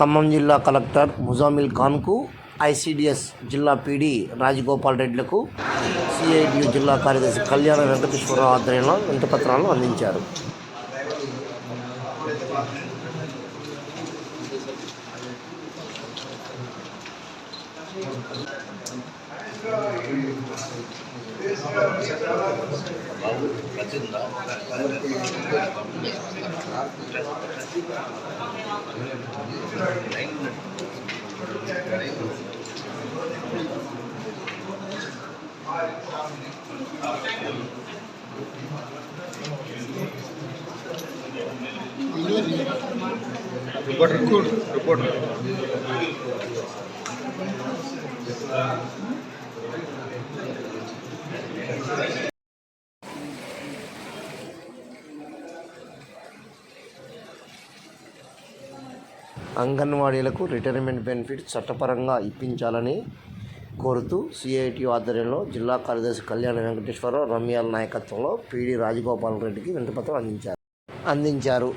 ఖమ్మం జిల్లా కలెక్టర్ ముజామిల్ ఖాన్కు ఐసిడిఎస్ జిల్లా పీడీ రాజగోపాల్ రెడ్లకు సిఐడియు జిల్లా కార్యదర్శి కళ్యాణ వెంకటేశ్వరరావు ఆధ్వర్యంలో వింతపత్రాలను అందించారు. రిపోర్టర్ రిపోర్టర్ అంగన్వాడీలకు రిటైర్మెంట్ బెనిఫిట్ చట్టపరంగా ఇప్పించాలని కోరుతూ సిఐటి ఆధ్వర్యంలో జిల్లా కార్యదర్శి కళ్యాణ వెంకటేశ్వరరావు రమ్యాల నాయకత్వంలో పీడి రాజగోపాల్ రెడ్డికి వింతపత్రం అందించారు. అందించారు.